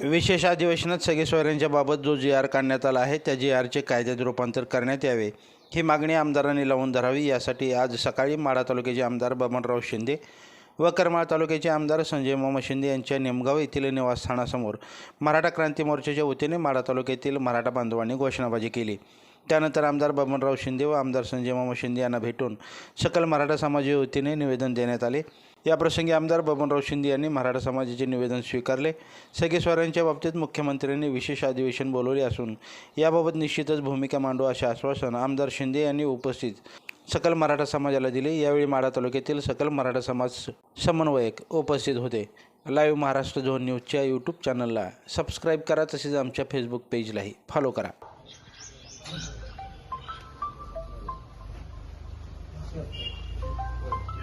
विशेष अधिवेशनात सगळे सोयऱ्यांच्या बाबत जो जी आर काढण्यात आला आहे त्या जी आरचे कायद्यात रूपांतर करण्यात यावे ही मागणी आमदारांनी लावून धरावी. यासाठी आज सकाळी माढा तालुक्याचे आमदार बबनराव शिंदे व करमाळ तालुक्याचे आमदार संजय मोहम्मद शिंदे यांच्या निमगाव येथील निवासस्थानासमोर मराठा क्रांती मोर्चाच्या वतीने माढा तालुक्यातील मराठा बांधवांनी घोषणाबाजी केली. त्यानंतर आमदार बबनराव शिंदे व आमदार संजय मामा शिंदे यांना भेटून सकल मराठा समाजाच्या वतीने निवेदन देण्यात आले. याप्रसंगी आमदार बबनराव शिंदे यांनी मराठा समाजाचे निवेदन स्वीकारले. सगळेस्वारांच्या बाबतीत मुख्यमंत्र्यांनी विशेष अधिवेशन बोलवले असून याबाबत निश्चितच भूमिका मांडू असे आश्वासन आमदार शिंदे यांनी उपस्थित सकल मराठा समाजाला दिले. यावेळी माढा तालुक्यातील सकल मराठा समाज समन्वयक उपस्थित होते. लाईव्ह महाराष्ट्र झोन न्यूजच्या यूट्यूब चॅनलला सबस्क्राईब करा तसेच आमच्या फेसबुक पेजलाही फॉलो करा. Thank you.